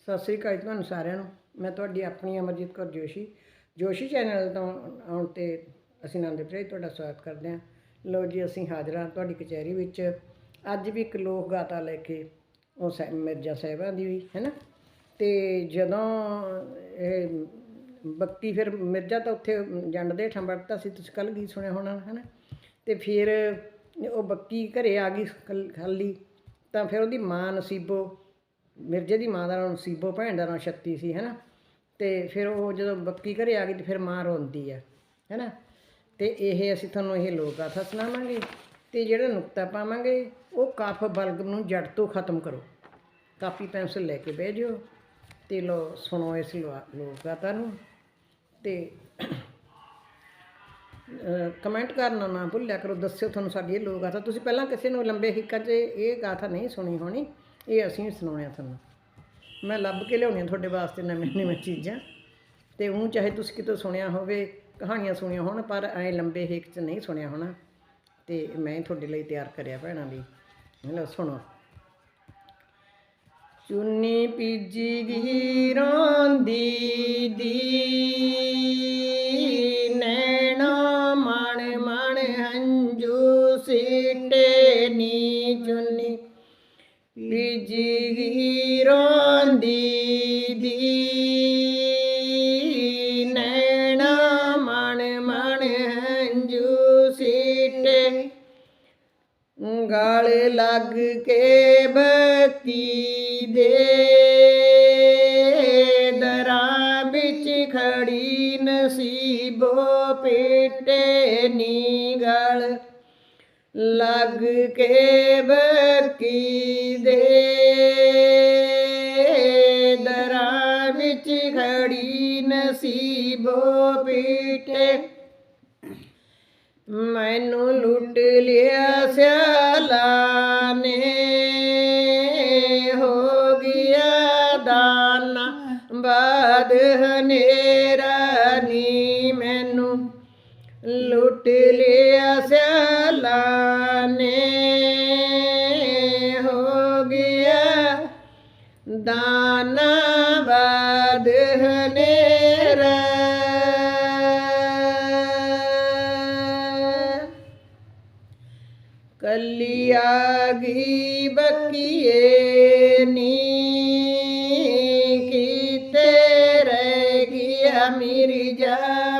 ਸਤਿ ਸ੍ਰੀ ਅਕਾਲ ਜੀ ਤੁਹਾਨੂੰ ਸਾਰਿਆਂ ਨੂੰ। ਮੈਂ ਤੁਹਾਡੀ ਆਪਣੀ ਅਮਰਜੀਤ ਕੌਰ ਜੋਸ਼ੀ। ਜੋਸ਼ੀ ਚੈਨਲ ਤੋਂ ਆਉਣ ਤੇ ਅਸੀਂ ਆਨੰਦ ਪ੍ਰੇ ਤੁਹਾਡਾ ਸਵਾਗਤ ਕਰਦੇ ਹਾਂ। ਲੋ ਜੀ, ਅਸੀਂ ਹਾਜ਼ਰ ਹਾਂ ਤੁਹਾਡੀ ਕਚਹਿਰੀ ਵਿੱਚ। ਅੱਜ ਵੀ ਇੱਕ ਲੋਕ ਗਾਤਾ ਲੈ ਕੇ ਉਹ ਸਹਿ- ਮਿਰਜ਼ਾ ਸਾਹਿਬਾਂ ਦੀ ਵੀ, ਹੈ ਨਾ? ਤੇ ਜਦੋਂ ਇਹ ਬੱਕੀ ਫਿਰ ਮਿਰਜ਼ਾ ਤਾਂ ਉੱਥੇ ਜੰਡ ਦੇ ਹੇਠਾਂ ਵੜਤਾ ਸੀ, ਤੁਸੀਂ ਕੱਲ ਗੀਤ ਸੁਣਿਆ ਹੋਣਾ, ਹੈ ਨਾ? ਤੇ ਫਿਰ ਉਹ ਬੱਕੀ ਘਰੇ ਆ ਗਈ ਖਾਲੀ। ਤਾਂ ਫਿਰ ਉਹਦੀ ਮਾਂ ਨਸੀਬੋ ਮਿਰਜ਼ੇ ਦੀ ਮਾਂ ਦਾ ਨਾਮ ਸੀਬੋ, ਭੈਣ ਦਾ ਨਾਮ ਸ਼ਕਤੀ ਸੀ, ਹੈਨਾ? ਤੇ ਫਿਰ ਉਹ ਜਦੋਂ ਬੱਕੀ ਘਰੇ ਆ ਗਈ ਤੇ ਫਿਰ ਮਾਂ ਰੋਂਦੀ ਆ, ਹੈਨਾ? ਤੇ ਇਹ ਅਸੀਂ ਤੁਹਾਨੂੰ ਇਹ ਲੋਕ ਗਾਥਾ ਸੁਣਾਵਾਂਗੇ ਤੇ ਜਿਹੜਾ ਨੁਕਤਾ ਪਾਵਾਂਗੇ, ਉਹ ਕਫ ਬਲਗਮ ਨੂੰ ਜੜ ਤੋਂ ਖਤਮ ਕਰੋ। ਕਾਪੀ, ਪੈਨਸਲ ਲੈ ਕੇ ਬਹਿ ਜਿਓ ਤੇ ਲੋ ਸੁਣੋ ਇਸ ਲੋ- ਲੋਕ ਗਾਥਾ ਨੂੰ ਤੇ ਕਮੈਂਟ ਕਰਨਾ ਨਾ ਭੁੱਲਿਆ ਕਰੋ, ਦੱਸਿਓ ਤੁਹਾਨੂੰ ਸਾਡੀ ਇਹ ਲੋਕ ਗਾਥਾ ਤੁਸੀਂ ਪਹਿਲਾਂ ਕਿਸੇ ਨੂੰ ਲੰਬੇ ਹਿੱਕਾਂ 'ਚ ਇਹ ਗਾਥਾ ਨਹੀਂ ਸੁਣੀ ਹੋਣੀ। ਇਹ ਅਸੀਂ ਵੀ ਸੁਣਾਉਣੇ ਆ ਤੁਹਾਨੂੰ। ਮੈਂ ਲੱਭ ਕੇ ਲਿਆਉਣੀ ਤੁਹਾਡੇ ਵਾਸਤੇ ਨਵੀਆਂ ਨਵੀਆਂ ਚੀਜ਼ਾਂ। ਤੇ ਉਹ ਚਾਹੇ ਤੁਸੀਂ ਕਿਤੋਂ ਸੁਣਿਆ ਹੋਵੇ, ਕਹਾਣੀਆਂ ਸੁਣੀਆਂ ਹੋਣ, ਪਰ ਐ ਲੰਬੇ ਹੇਕ 'ਚ ਨਹੀਂ ਸੁਣਿਆ ਹੋਣਾ। ਤੇ ਮੈਂ ਤੁਹਾਡੇ ਲਈ ਤਿਆਰ ਕਰਿਆ ਭੈਣਾਂ ਵੀ। ਲਓ ਸੁਣੋ। ਚੁੰਨੀ ਪੀਜੀ ਗੀ ਰੋਂਦੀ ਦੀ, ਨੈਣਾ ਮਣ ਮਣ ਹੰਝੂ ਸਿੱਟੇ ਨੀ ਚੁੰਨੀ। ਪੀਜੀ ਗੀ ਰੋਂਦੀ ਦੀ ਨੈਣਾ ਮਣ ਮਣ ਹੰਝੂ ਸਿੱਟੇ ਗਾਲ ਲੱਗ ਕੇ ਬੱਤੀ ਦੇ ਦਰਾਂ ਵਿੱਚ ਖੜੀ ਨਸੀਬੋ ਪੇਟੇ ਨੀ ਗਲ ਲੱਗ ਕੇ ਬੱਕੀ ਦੇ ਦਰਾਂ ਵਿੱਚ ਖੜੀ ਨਸੀਬੋ ਪੀਠੇ ਮੈਨੂੰ ਲੁੱਟ ਲਿਆ ਸਿਆਲਾ ਨੇ ਦਾਨਾ ਬਾਦ ਹਨੇਰਾ ਕੱਲੀ ਆ ਗਈ ਬਕੀਏ ਨੀ ਕੀਤੇ ਰਹਿ ਗਿਆ ਮੇਰੀ ਜਾ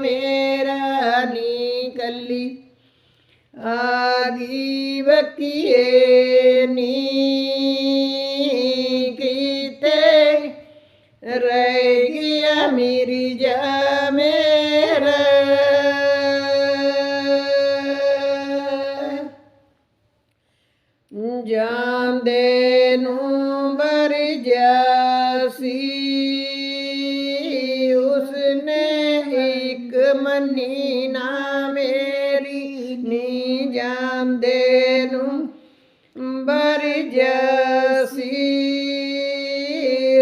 ਮੇਰਾ ਨੀ ਕੱਲੀ। ਆ ਜਾਂਦੇ ਨੂੰ ਬਰ ਸੀ ਉਸਨੇ ਇੱਕ ਮੰਨੀ ਨਾ ਮੇਰੀ, ਨੀ ਜਾਂਦੇ ਨੂੰ ਬਰ ਜਾਸੀ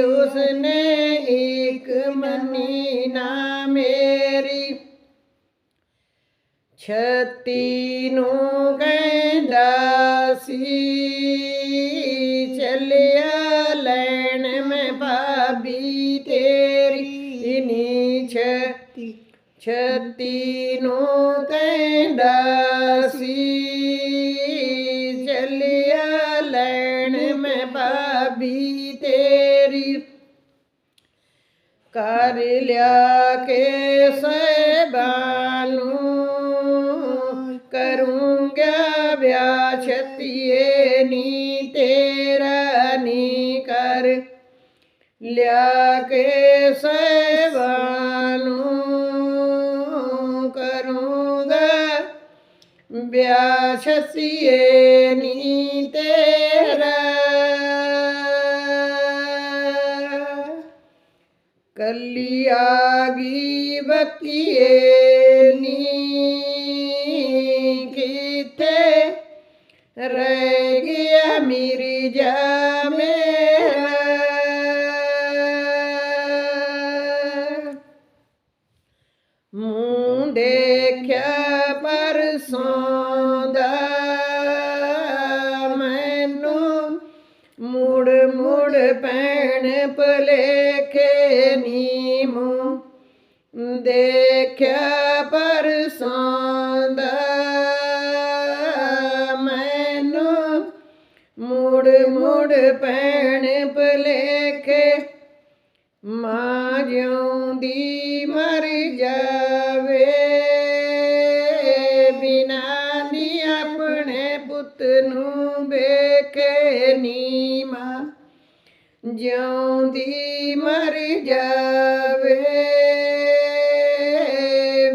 ਉਸਨੇ ਇੱਕ ਮੰਨੀ ਨਾ ਮੇਰੀ, ਛਤੀ ਨੂੰ ਗਏ ਸੀ ਚੱਲਿਆ ਲੈਣ ਮੈਂ ਭਾਬੀ ਤੇਰੀ ਨੀ ਛਤੀ ਛਤੀ ਨੂੰ ਕਹਿੰਦਾ ਸੀ ਚੱਲਿਆ ਲੈਣ ਮੈਂ ਭਾਬੀ ਤੇਰੀ ਕਰ ਲਿਆ ਕੇ ਸਹਿਬਾਂ ਲਿਆ ਕੇ ਸਹਿਬਾਂ ਨੂੰ ਕਰੂੰਗਾ। ਵਿਆਹ ਨੀ ਤੇਰਾ। ਕੱਲੀ ਆ ਗਈ ਬਕੀਏ ਮੈਨੂੰ ਮੁੜ ਪੈਣ ਭਲੇਖੇ ਨੀਮੂ। ਦੇਖਿਆ ਪਰਸੋਂ ਦਾ ਮੈਨੂੰ ਮੁੜ ਮੁੜ ਪੈਣ ਜਿਉਂਦੀ ਮਰ ਜਾਵੇ।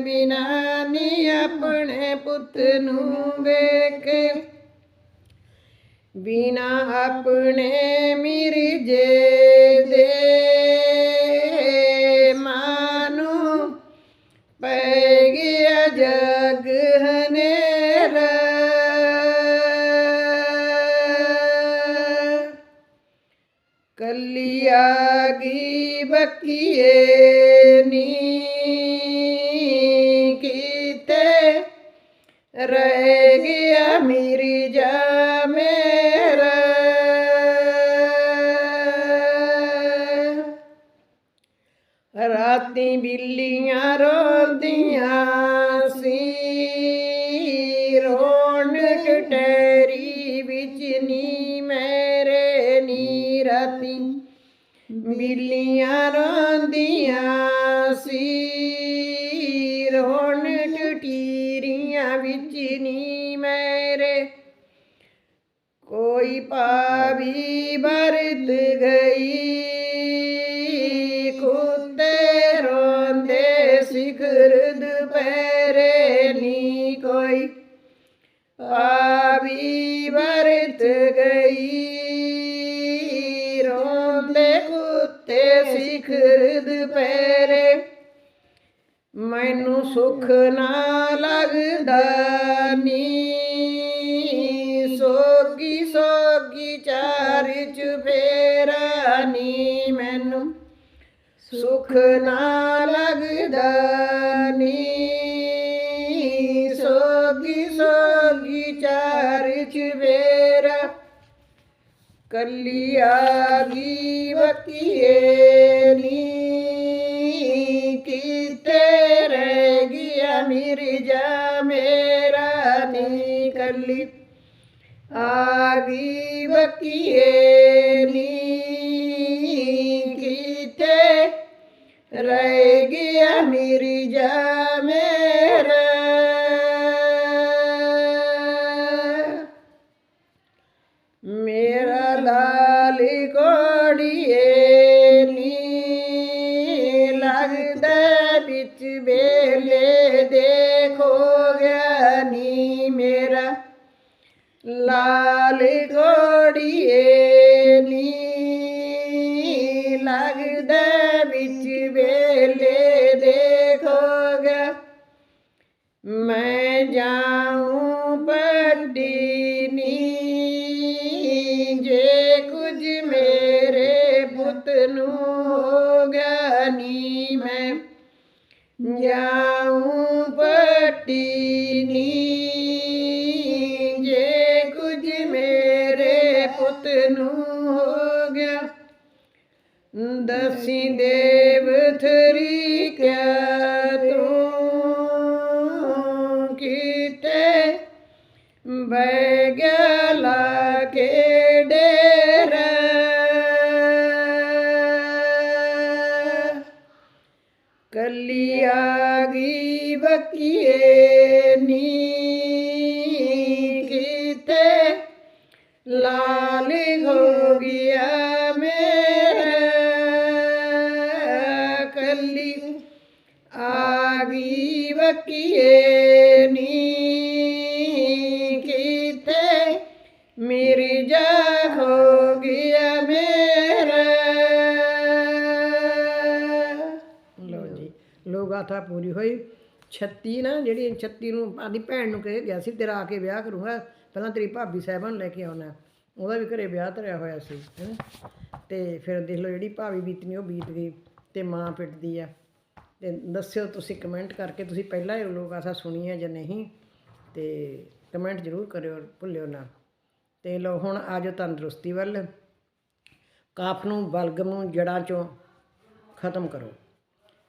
ਬਿਨਾ ਨੀ ਆਪਣੇ ਪੁੱਤ ਨੂੰ ਵੇਖੇ। ਬਿਨਾ ਆਪਣੇ ਮਿਰਜੇ ਜੇ ਰਹਿ ਨੀ ਸੋਗੀ ਸੋਗੀ ਚਾਰ ਚੁਫੇਰਾ ਨੀ ਮੈਨੂੰ ਸੁਖ ਨਾ ਲੱਗਦਾ ਨੀ। ਸੋਗੀ ਸੋਗੀ ਚਾਰ ਚੁਫੇਰਾ ਕੱਲੀ ਆ ਗਈ ਵਕੀਏ ਨੀ। ਕੀਤੇ ਰਹਿ ਗਿਆ ਮਿਰਜਾ ਮੇਰਾ ਨੀ ਕੱਲੀ ਆ ਗਈ ਵਕੀਏ ਨੀ ਕੀਤੇ ਰਹਿ ਕੋੜੀਏ ਨੀ। ਲੱਗਦਾ ਵਿੱਚ ਵੇਲੇ ਦੇਖੋਗਾ। ਮੈਂ ਜਾਉਂ ਪੱਡੀ ਨੀ। ਜੇ ਕੁਝ ਮੇਰੇ ਪੁੱਤ ਨੂੰ ਹੋ ਨੀ, ਮੈਂ ਜਾਉਂ ਪੱਟੀ ਨੀ। ਦਸੀ ਦੇਵ ਥਰੀ ਕਿਆ ਤੂੰ ਕੀਤੇ ਬੈ ਗਿਆ ਲਾ ਕੇ ਡੇਰਾ। ਕੱਲੀ ਗਈ ਨੀ, ਕੀਤੇ ਮੇਰੀ ਹੋ ਗਿਆ ਮੇਰਾ। ਲੋ ਜੀ ਲੋਗਾਥਾ ਪੂਰੀ ਹੋਈ। 36 ਨਾ, ਜਿਹੜੀ 36 ਨੂੰ ਆਦੀ ਭੈਣ ਨੂੰ ਕਹੇ ਗਿਆ ਸੀ, ਤੇਰਾ ਆ ਕੇ ਵਿਆਹ ਕਰੂੰਗਾ। ਪਹਿਲਾਂ ਤੇਰੀ ਭਾਬੀ ਸਾਹਿਬਾਂ ਨੂੰ ਲੈ ਕੇ ਆਉਣਾ। ਉਹਦਾ ਵੀ ਘਰੇ ਵਿਆਹ ਧਰਿਆ ਹੋਇਆ ਸੀ ਤੇ ਫਿਰ ਦੇਖ ਲਓ ਜਿਹੜੀ ਭਾਬੀ ਬੀਤਨੀ ਉਹ ਬੀਤ ਗਈ ਤੇ ਮਾਂ ਪਿੱਟਦੀ ਆ ਤੇ ਦੱਸਿਓ ਤੁਸੀਂ ਕਮੈਂਟ ਕਰਕੇ, ਤੁਸੀਂ ਪਹਿਲਾਂ ਇਹ ਲੋਕ ਆਸਾ ਸੁਣੀ ਹੈ ਜਾਂ ਨਹੀਂ, ਤੇ ਕਮੈਂਟ ਜ਼ਰੂਰ ਕਰਿਓ ਭੁੱਲਿਓ ਨਾ। ਤੇ ਲੋ ਹੁਣ ਆਜੋ ਤੰਦਰੁਸਤੀ ਵੱਲ। ਕਾਫ ਨੂੰ ਬਲਗਮ ਨੂੰ ਜੜਾਂ ਚੋਂ ਖਤਮ ਕਰੋ।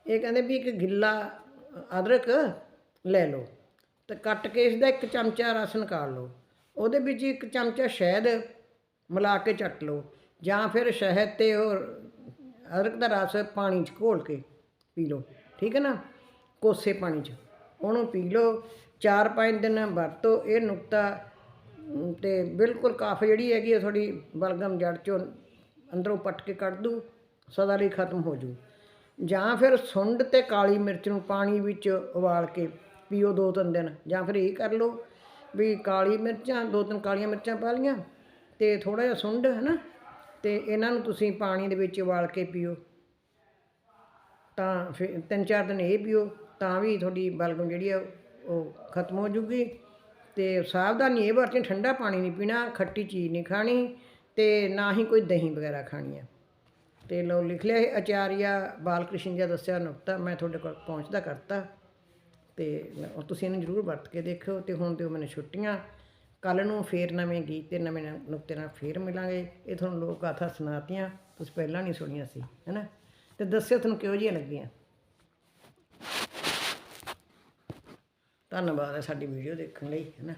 ਇਹ ਕਹਿੰਦੇ ਵੀ ਇੱਕ ਗਿੱਲਾ ਅਦਰਕ ਲੈ ਲਓ ਤੇ ਕੱਟ ਕੇ ਇਸ ਦਾ ਇੱਕ ਚਮਚਾ ਰਸ ਨਿਕਾਲ ਲਓ। ਉਹਦੇ ਵਿੱਚ ਇੱਕ ਚਮਚਾ ਸ਼ਹਿਦ ਮਿਲਾ ਕੇ ਚੱਟ ਲਓ ਜਾਂ ਫਿਰ ਸ਼ਹਿਦ ਤੇ ਉਹ ਅਦਰਕ ਦਾ ਰਸ ਪਾਣੀ 'ਚ ਘੋਲ ਕੇ ਪੀ ਲਓ। ਠੀਕ ਹੈ ਨਾ? ਕੋਸੇ ਪਾਣੀ 'ਚ। ਉਹਨੂੰ ਪੀ ਲਓ। 4-5 ਦਿਨ ਵਰਤੋ। ਇਹ ਨੁਕਤਾ ਅਮ, ਤੇ ਬਿਲਕੁਲ ਕਾਫ ਜਿਹੜੀ ਹੈਗੀ ਹੈ ਤੁਹਾਡੀ ਬਲਗਮ ਜੜ ਚੋਂ ਅੰਦਰੋਂ ਪੱਟ ਕੇ ਕੱਢ ਦੂ। ਸਦਾ ਲਈ ਖਤਮ ਹੋ ਜੂ। ਜਾਂ ਫਿਰ ਸੁੰਡ ਤੇ ਕਾਲੀ ਮਿਰਚ ਨੂੰ ਪਾਣੀ ਵਿੱਚ ਉਬਾਲ ਕੇ ਪੀਓ ਦੋ ਤਿੰਨ ਦਿਨ। ਜਾਂ ਫਿਰ ਇਹ ਕਰ ਲਓ ਵੀ ਕਾਲੀ ਮਿਰਚਾਂ ਦੋ ਤਿੰਨ ਕਾਲੀਆਂ ਮਿਰਚਾਂ ਪਾ ਲਈਆਂ ਤੇ ਥੋੜਾ ਜਿਹਾ ਸੁੰਡ ਹੈ ਨਾ? ਤੇ ਇਹਨਾਂ ਨੂੰ ਤੁਸੀਂ ਪਾਣੀ ਦੇ ਵਿੱਚ ਉਬਾਲ ਕੇ ਪੀਓ। ਤਾਂ ਫਿਰ ਤਿੰਨ ਚਾਰ ਦਿਨ ਇਹ ਪੀਓ, ਤਾਂ ਵੀ ਤੁਹਾਡੀ ਬਲਗਮ ਜਿਹੜੀ ਆ, ਉਹ ਖਤਮ ਹੋ ਜੂਗੀ। ਤੇ ਸਾਵਧਾਨੀ ਇਹ ਵਰਤਣੀ, ਠੰਡਾ ਪਾਣੀ ਨਹੀਂ ਪੀਣਾ, ਖੱਟੀ ਚੀਜ਼ ਨਹੀਂ ਖਾਣੀ, ਤੇ ਨਾ ਹੀ ਕੋਈ ਦਹੀਂ ਵਗੈਰਾ ਖਾਣੀ ਆ। ਤੇ ਲੋ ਲਿਖ ਲਿਆ ਇਹ ਆਚਾਰੀਆ ਬਾਲ ਕ੍ਰਿਸ਼ਨ ਜੀ ਦੱਸਿਆ ਨੁਕਤਾ, ਮੈਂ ਤੁਹਾਡੇ ਕੋਲ ਪਹੁੰਚਦਾ ਕਰਤਾ। ਤੇ ਤੁਸੀਂ ਇਹਨੂੰ ਜ਼ਰੂਰ ਵਰਤ ਕੇ ਦੇਖਿਓ, ਤੇ ਹੁਣ ਦਿਓ ਮੈਨੂੰ ਛੁੱਟੀਆਂ। ਕੱਲ ਨੂੰ ਫੇਰ ਨਵੇਂ ਗੀਤ ਤੇ ਨਵੇਂ ਨੁਕਤੇ ਨਾਲ ਫੇਰ ਮਿਲਾਂਗੇ। ਇਹ ਤੁਹਾਨੂੰ ਲੋਕ ਗਾਥਾ ਸੁਣਾਤੀਆਂ, ਤੁਸੀਂ ਪਹਿਲਾਂ ਨਹੀਂ ਸੁਣੀਆਂ ਸੀ ਹੈਨਾ ਤੇ ਦੱਸਿਓ ਤੁਹਾਨੂੰ ਕਿਹੋ ਜਿਹੀਆਂ ਲੱਗੀਆਂ। ਧੰਨਵਾਦ ਹੈ ਸਾਡੀ ਵੀਡੀਓ ਦੇਖਣ ਲਈ ਹੈ ਨਾ।